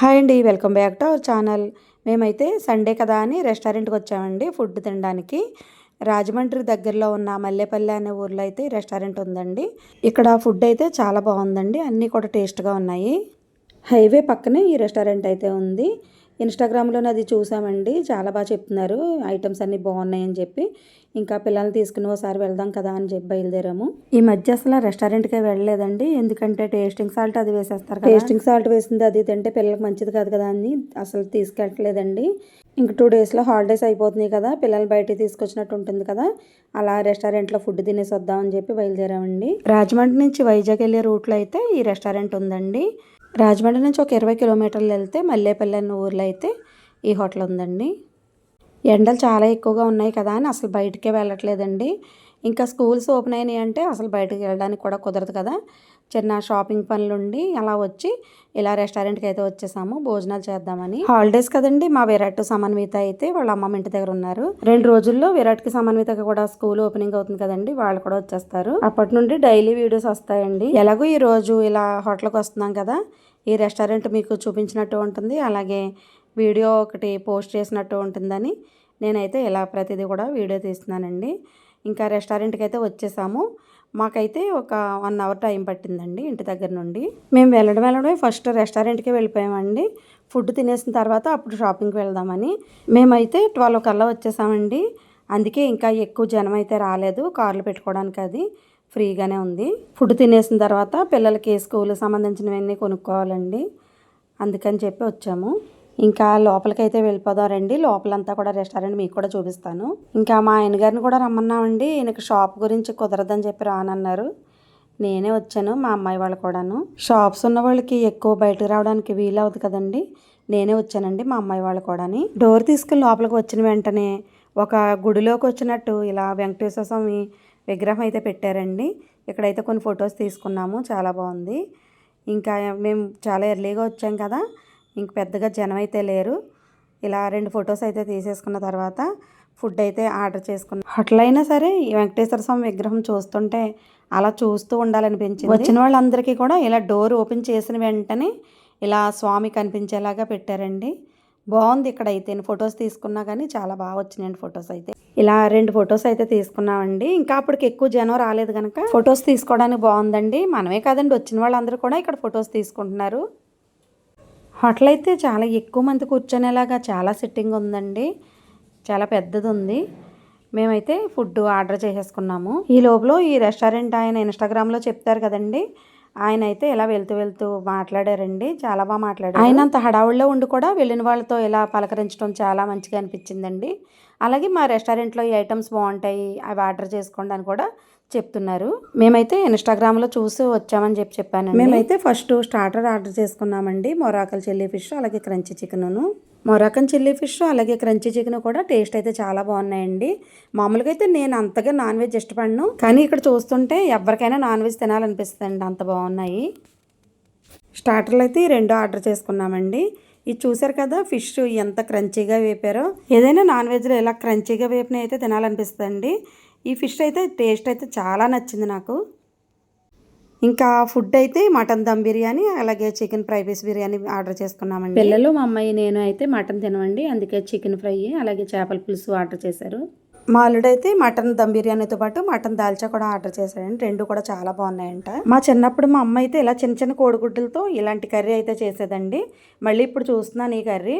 Hi అండి welcome back to our channel. మేమైతే Sunday కదా అని రెస్టారెంట్కి వచ్చామండి ఫుడ్ తినడానికి. రాజమండ్రి దగ్గరలో ఉన్న మల్లెపల్లి అనే ఊర్లో అయితే రెస్టారెంట్ ఉందండి. ఇక్కడ ఫుడ్ అయితే చాలా బాగుందండి అన్నీ కూడా టేస్ట్గా ఉన్నాయి. హైవే పక్కనే ఈ రెస్టారెంట్ అయితే ఉంది. ఇన్స్టాగ్రామ్లోనే అది చూసామండి. చాలా బాగా చెప్తున్నారు. ఐటమ్స్ అన్నీ బాగున్నాయని చెప్పి. ఇంకా పిల్లల్ని తీసుకుని ఒకసారి వెళ్దాం కదా అని చెప్పి బయలుదేరాము. ఈ మధ్య అసలు రెస్టారెంట్కే వెళ్ళలేదండి. ఎందుకంటే టేస్టింగ్ సాల్ట్ అది వేసేస్తారు టేస్టింగ్ సాల్ట్ వేసింది అది తింటే పిల్లలకు మంచిది కాదు కదా అని అసలు తీసుకెళ్ళట్లేదండి. ఇంక టూ డేస్లో హాలిడేస్ అయిపోతున్నాయి కదా. పిల్లలు బయటికి తీసుకొచ్చినట్టు ఉంటుంది కదా. అలా రెస్టారెంట్లో ఫుడ్ తినేసి వద్దామని చెప్పి బయలుదేరామండి. రాజమండ్రి నుంచి వైజాగ్ వెళ్ళే రూట్లో అయితే ఈ రెస్టారెంట్ ఉందండి. రాజమండ్రి నుంచి ఒక ఇరవై కిలోమీటర్లు వెళ్తే మల్లేపల్లి అన్న ఊర్లో అయితే ఈ హోటల్ ఉందండి. ఎండలు చాలా ఎక్కువగా ఉన్నాయి కదా అని అసలు బయటకే వెళ్ళట్లేదండి. ఇంకా స్కూల్స్ ఓపెన్ అయినాయి అంటే అసలు బయటకు వెళ్ళడానికి కూడా కుదరదు కదా. చిన్న షాపింగ్ పనులుండి అలా వచ్చి ఇలా రెస్టారెంట్కి అయితే వచ్చేసాము. భోజనాలు చేద్దామని. హాలిడేస్ కదండి మా విరాట్ సమన్విత అయితే వాళ్ళ అమ్మమ్మ ఇంటి దగ్గర ఉన్నారు. రెండు రోజుల్లో విరాట్కి సమన్వితకి కూడా స్కూల్ ఓపెనింగ్ అవుతుంది కదండి వాళ్ళు కూడా వచ్చేస్తారు. అప్పటి నుండి డైలీ వీడియోస్ వస్తాయండి. ఎలాగో ఈ రోజు ఇలా హోటల్కి వస్తున్నాం కదా ఈ రెస్టారెంట్ మీకు చూపించినట్టు ఉంటుంది అలాగే వీడియో ఒకటి పోస్ట్ చేసినట్టు ఉంటుందని నేనైతే ఇలా ప్రతిదీ కూడా వీడియో తీస్తున్నానండి. ఇంకా రెస్టారెంట్కి అయితే వచ్చేసాము. మాకైతే ఒక వన్ అవర్ టైం పట్టిందండి ఇంటి దగ్గర నుండి. మేము వెళ్ళడం వెళ్ళడమే ఫస్ట్ రెస్టారెంట్కి వెళ్ళిపోయామండి. ఫుడ్ తినేసిన తర్వాత అప్పుడు షాపింగ్కి వెళ్దామని. మేమైతే ట్వెల్వ్ కల్లా వచ్చేసామండి. అందుకే ఇంకా ఎక్కువ జనం అయితే రాలేదు. కార్లు పెట్టుకోవడానికి అది ఫ్రీగానే ఉంది. ఫుడ్ తినేసిన తర్వాత పిల్లలకి స్కూల్కి సంబంధించినవన్నీ కొనుక్కోవాలండి. అందుకని చెప్పి వచ్చాము. ఇంకా లోపలికైతే వెళ్ళిపోదాం రండి. లోపలంతా కూడా రెస్టారెంట్ మీకు కూడా చూపిస్తాను. ఇంకా మా ఆయన గారిని కూడా రమ్మన్నామండి. ఈయనకి షాప్ గురించి కుదరదని చెప్పి రానన్నారు. నేనే వచ్చాను మా అమ్మాయి వాళ్ళు కూడాను. షాప్స్ ఉన్న వాళ్ళకి ఎక్కువ బయటకు రావడానికి వీలవుతుంది కదండి. నేనే వచ్చానండి మా అమ్మాయి వాళ్ళు కూడాని. డోర్ తీసుకుని లోపలికి వచ్చిన వెంటనే ఒక గుడిలోకి వచ్చినట్టు ఇలా వెంకటేశ్వర స్వామి విగ్రహం అయితే పెట్టారండి. ఇక్కడైతే కొన్ని ఫొటోస్ తీసుకున్నాము చాలా బాగుంది. ఇంకా మేము చాలా ఎర్లీగా వచ్చాం కదా. ఇంక పెద్దగా జనం అయితే లేరు. ఇలా రెండు ఫొటోస్ అయితే తీసేసుకున్న తర్వాత ఫుడ్ అయితే ఆర్డర్ చేసుకున్నాం. హోటల్ అయినా సరే ఈ వెంకటేశ్వర స్వామి విగ్రహం చూస్తుంటే అలా చూస్తూ ఉండాలనిపించింది. వచ్చిన వాళ్ళందరికీ కూడా ఇలా డోర్ ఓపెన్ చేసిన వెంటనే ఇలా స్వామి కనిపించేలాగా పెట్టారండి. బాగుంది ఇక్కడ అయితే ఫొటోస్ తీసుకున్నా కానీ చాలా బాగా వచ్చినాయండి ఫొటోస్ అయితే. ఇలా రెండు ఫొటోస్ అయితే తీసుకున్నామండి. ఇంకా అప్పటికి ఎక్కువ జనం రాలేదు కనుక ఫొటోస్ తీసుకోవడానికి బాగుందండి. మనమే కాదండి వచ్చిన వాళ్ళందరూ కూడా ఇక్కడ ఫొటోస్ తీసుకుంటున్నారు. హోటల్ అయితే చాలా ఎక్కువ మంది కూర్చునేలాగా చాలా సిట్టింగ్ ఉందండి. చాలా పెద్దది ఉంది మేమైతే ఫుడ్ ఆర్డర్ చేసేసుకున్నాము. ఈ లోపల ఈ రెస్టారెంట్ ఆయన ఇన్స్టాగ్రామ్లో చెప్తారు కదండి. ఆయన అయితే ఇలా వెళ్తూ వెళ్తూ మాట్లాడారండి. చాలా బాగా మాట్లాడారు. ఆయన అంత హడావుల్లో ఉండి కూడా వెళ్ళిన వాళ్ళతో ఇలా పలకరించడం చాలా మంచిగా అనిపించిందండి. అలాగే మా రెస్టారెంట్లో ఈ ఐటమ్స్ బాగుంటాయి అవి ఆర్డర్ చేసుకోండి అని కూడా చెప్తున్నారు. మేమైతే ఇన్స్టాగ్రామ్లో చూసి వచ్చామని చెప్పి చెప్పాను మేమైతే ఫస్ట్ స్టార్టర్ ఆర్డర్ చేసుకున్నామండి. మొరాకల్ చిల్లీ ఫిష్ అలాగే crunchy chicken Moroccan chilli fish అలాగే క్రంచీ చికెన్ కూడా టేస్ట్ అయితే చాలా బాగున్నాయండి. మామూలుగా అయితే నేను అంతగా నాన్ వెజ్ ఇష్టపడను. కానీ ఇక్కడ చూస్తుంటే ఎవరికైనా నాన్ వెజ్ తినాలనిపిస్తుంది అంత బాగున్నాయి. స్టార్టర్లు అయితే రెండు ఆర్డర్ చేసుకున్నామండి. ఇది చూసారు కదా ఫిష్ ఎంత క్రంచీగా వేపారో. ఏదైనా నాన్ వెజ్లో ఇలా క్రంచీగా వేపిన అయితే తినాలనిపిస్తుంది ఈ ఫిష్ అయితే టేస్ట్ అయితే చాలా నచ్చింది నాకు. ఇంకా ఫుడ్ అయితే మటన్ దమ్ బిర్యానీ అలాగే chicken fry piece biryani order చేసుకున్నామండి. పిల్లలు మా అమ్మాయి నేను అయితే మటన్ తినమండి. అందుకే చికెన్ ఫ్రై అలాగే చేపల పులుసు ఆర్డర్ చేశారు. మా అల్లుడైతే మటన్ దమ్ బిర్యానీతో పాటు మటన్ దాల్చా కూడా ఆర్డర్ చేశాడండి. రెండు కూడా చాలా బాగున్నాయంట. మా చిన్నప్పుడు మా అమ్మ అయితే ఇలా చిన్న చిన్న కోడిగుడ్డులతో ఇలాంటి కర్రీ అయితే చేసేదండి. మళ్ళీ ఇప్పుడు చూస్తున్నాను ఈ కర్రీ.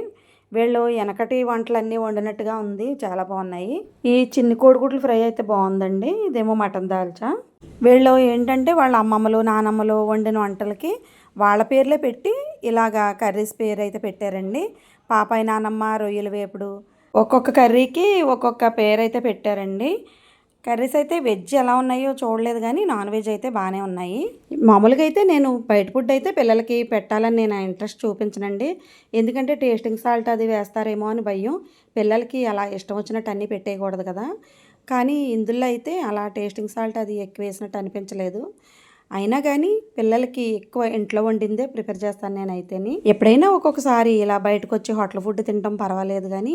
వీళ్ళు వెనకటి వంటలన్నీ వండినట్టుగా ఉంది. చాలా బాగున్నాయి. ఈ చిన్ని కోడిగుడ్లు ఫ్రై అయితే బాగుందండి. ఇదేమో మటన్ దాల్చా. వీళ్ళు ఏంటంటే వాళ్ళ అమ్మమ్మలు నానమ్మలు వండిన వంటలకి వాళ్ళ పేర్లే పెట్టి ఇలాగా కర్రీస్ పేరు అయితే పెట్టారండి. పాపాయి నానమ్మ రొయ్యల వేపుడు ఒక్కొక్క కర్రీకి ఒక్కొక్క పేరు అయితే పెట్టారండి. కర్రీస్ అయితే వెజ్ ఎలా ఉన్నాయో చూడలేదు కానీ నాన్ వెజ్ అయితే బాగానే ఉన్నాయి. మామూలుగా అయితే నేను బయట ఫుడ్ అయితే పిల్లలకి పెట్టాలని నేను ఇంట్రెస్ట్ చూపించనండి. ఎందుకంటే టేస్టింగ్ సాల్ట్ అది వేస్తారేమో అని భయం. పిల్లలకి అలా ఇష్టం వచ్చినట్టు అన్నీ పెట్టేయకూడదు కదా. కానీ ఇందులో అయితే అలా టేస్టింగ్ సాల్ట్ అది ఎక్కువ వేసినట్టు అనిపించలేదు. అయినా కానీ పిల్లలకి ఎక్కువ ఇంట్లో వండిందే ప్రిపేర్ చేస్తాను నేనైతేని. ఎప్పుడైనా ఒక్కొక్కసారి ఇలా బయటకు వచ్చి హోటల్ ఫుడ్ తినడం పర్వాలేదు కానీ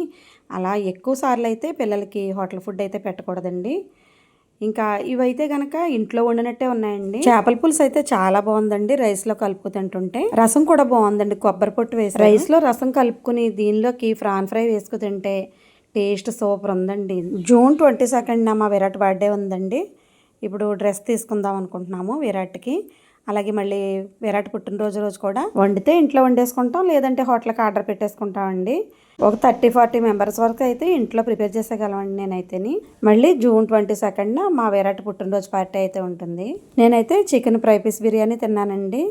అలా ఎక్కువ సార్లు అయితే పిల్లలకి హోటల్ ఫుడ్ అయితే పెట్టకూడదండి. ఇంకా ఇవైతే గనక ఇంట్లో వండినట్టే ఉన్నాయండి. చేపల పులుసు అయితే చాలా బాగుందండి రైస్లో కలుపుకు తింటుంటే రసం కూడా బాగుందండి కొబ్బరి పొట్టు వేసి రైస్లో రసం కలుపుకుని దీనిలోకి ఫ్రాన్ ఫ్రై వేసుకు తింటే టేస్ట్ సూపర్ ఉందండి. జూన్ ట్వంటీ సెకండ్ మా విరాట్ బర్త్డే ఉందండి. ఇప్పుడు డ్రెస్ తీసుకుందాం అనుకుంటున్నాము విరాట్కి. అలాగే మళ్ళీ విరాట్ పుట్టినరోజు రోజు కూడా వండితే ఇంట్లో వండేసుకుంటాం లేదంటే హోటల్కి ఆర్డర్ పెట్టేసుకుంటామండి. ఒక థర్టీ ఫార్టీ మెంబర్స్ వరకు అయితే ఇంట్లో ప్రిపేర్ చేసేయగలమండి నేనైతేని. మళ్ళీ జూన్ ట్వంటీ సెకండ్న మా విరాట్ పుట్టినరోజు పార్టీ అయితే ఉంటుంది. నేనైతే చికెన్ ఫ్రై పీస్ బిర్యానీ తిన్నానండి.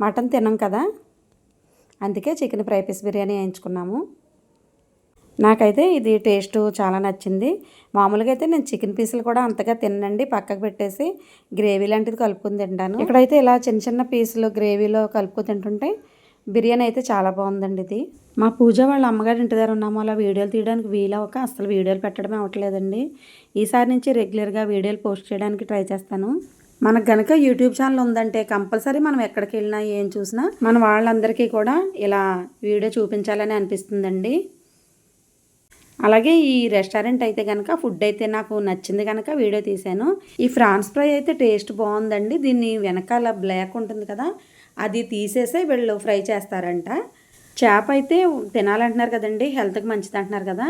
మటన్ తిన్నాం కదా అందుకే చికెన్ ఫ్రై పీస్ బిర్యానీ వేయించుకున్నాము. నాకైతే ఇది టేస్ట్ చాలా నచ్చింది. మామూలుగా అయితే నేను చికెన్ పీసులు కూడా అంతగా తినండి పక్కకు పెట్టేసి గ్రేవీ లాంటిది కలుపుకుని తింటాను. ఇక్కడైతే ఇలా చిన్న చిన్న పీసులు గ్రేవీలో కలుపుకు తింటుంటే బిర్యానీ అయితే చాలా బాగుందండి ఇది. మా పూజ వాళ్ళ అమ్మగారి ఇంటి దగ్గర ఉన్నాము. అలా వీడియోలు తీయడానికి వీలవక అసలు వీడియోలు పెట్టడం అవ్వట్లేదండి. ఈసారి నుంచి రెగ్యులర్గా వీడియోలు పోస్ట్ చేయడానికి ట్రై చేస్తాను. మనకు గనక యూట్యూబ్ ఛానల్ ఉందంటే కంపల్సరీ మనం ఎక్కడికి వెళ్ళినా ఏం చూసినా మన వాళ్ళందరికీ కూడా ఇలా వీడియో చూపించాలని అనిపిస్తుందండి. అలాగే ఈ రెస్టారెంట్ అయితే కనుక ఫుడ్ అయితే నాకు నచ్చింది కనుక వీడియో తీశాను. ఈ ఫ్రాన్స్ ఫ్రై అయితే టేస్ట్ బాగుందండి. దీన్ని వెనకాల బ్లాక్ ఉంటుంది కదా అది తీసేసే వీళ్ళు ఫ్రై చేస్తారంట. చేప అయితే తినాలంటున్నారు కదండి హెల్త్కి మంచిది అంటున్నారు కదా.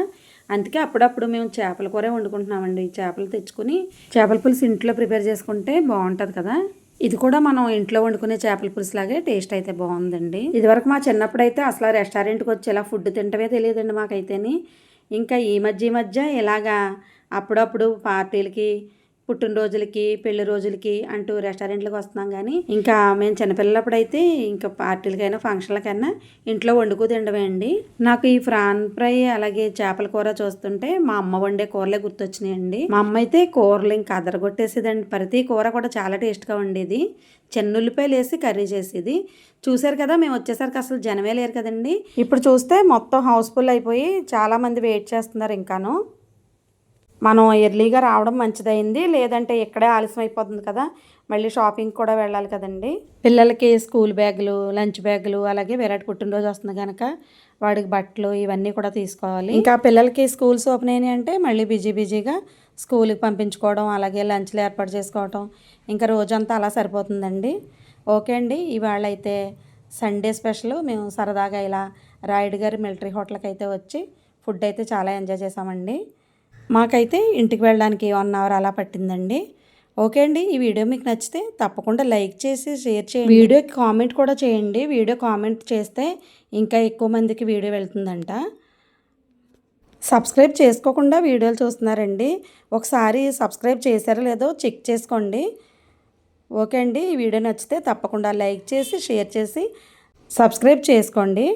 అందుకే అప్పుడప్పుడు మేము చేపల కూర వండుకుంటున్నామండి. చేపలు తెచ్చుకుని చేపల పులుసు ఇంట్లో ప్రిపేర్ చేసుకుంటే బాగుంటుంది కదా. ఇది కూడా మనం ఇంట్లో వండుకునే చేపల పులుసు లాగే టేస్ట్ అయితే బాగుందండి. ఇదివరకు మా చిన్నప్పుడు అయితే అసలు రెస్టారెంట్కి వచ్చి ఇలా ఫుడ్ తింటమే తెలియదండి మాకైతేని. ఇంకా ఈ మధ్య మధ్య ఇలాగా అప్పుడప్పుడు పార్టీలకి పుట్టినరోజులకి పెళ్ళి రోజులకి అంటూ రెస్టారెంట్లకు వస్తున్నాం కానీ ఇంకా మేము చిన్నపిల్లప్పుడైతే ఇంకా పార్టీలకైనా ఫంక్షన్లకైనా ఇంట్లో వండుకు తినడమే అండి నాకు ఈ ఫ్రాన్ ఫ్రై అలాగే చేపల కూర చూస్తుంటే మా అమ్మ వండే కూరలే గుర్తొచ్చినాయండి. మా అమ్మ అయితే కూరలు ఇంకా అదరగొట్టేసేదండి. ప్రతి కూర కూడా చాలా టేస్ట్గా ఉండేది చెన్నుల్లిపాయలు వేసి కర్రీ చేసేది. చూశారు కదా మేము వచ్చేసరికి అసలు జనమే లేరు కదండి. ఇప్పుడు చూస్తే మొత్తం హౌస్ఫుల్ అయిపోయి చాలామంది వెయిట్ చేస్తున్నారు ఇంకాను. మనం ఎర్లీగా రావడం మంచిదైంది. లేదంటే ఇక్కడే ఆలస్యం అయిపోతుంది కదా. మళ్ళీ షాపింగ్ కూడా వెళ్ళాలి కదండి. పిల్లలకి స్కూల్ బ్యాగులు లంచ్ బ్యాగులు అలాగే విరాట్ పుట్టినరోజు వస్తుంది కనుక వాడికి బట్టలు ఇవన్నీ కూడా తీసుకోవాలి. ఇంకా పిల్లలకి స్కూల్స్ ఓపెన్ అయినాయి అంటే మళ్ళీ బిజీ బిజీగా స్కూల్కి పంపించుకోవడం అలాగే లంచ్లు ఏర్పాటు చేసుకోవడం ఇంకా రోజంతా అలా సరిపోతుందండి. ఓకే అండి. ఇవాళ అయితే సండే స్పెషల్. మేము సరదాగా ఇలా రాయుడు గారి మిలిటరీ హోటల్కి అయితే వచ్చి ఫుడ్ అయితే చాలా ఎంజాయ్ చేసామండి. మాకైతే ఇంటికి వెళ్ళడానికి వన్ అవర్ అలా పట్టిందండి. ఓకే అండి ఈ వీడియో మీకు నచ్చితే తప్పకుండా లైక్ చేసి షేర్ చేయండి. వీడియోకి కామెంట్ కూడా చేయండి. వీడియో కామెంట్ చేస్తే ఇంకా ఎక్కువ మందికి వీడియో వెళ్తుందంట. సబ్స్క్రైబ్ చేసుకోకుండా వీడియోలు చూస్తున్నారండి. ఒకసారి సబ్స్క్రైబ్ చేశారో లేదో చెక్ చేసుకోండి. ఓకే అండి ఈ వీడియో నచ్చితే తప్పకుండా లైక్ చేసి షేర్ చేసి సబ్స్క్రైబ్ చేసుకోండి.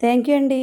థ్యాంక్ యూ అండి.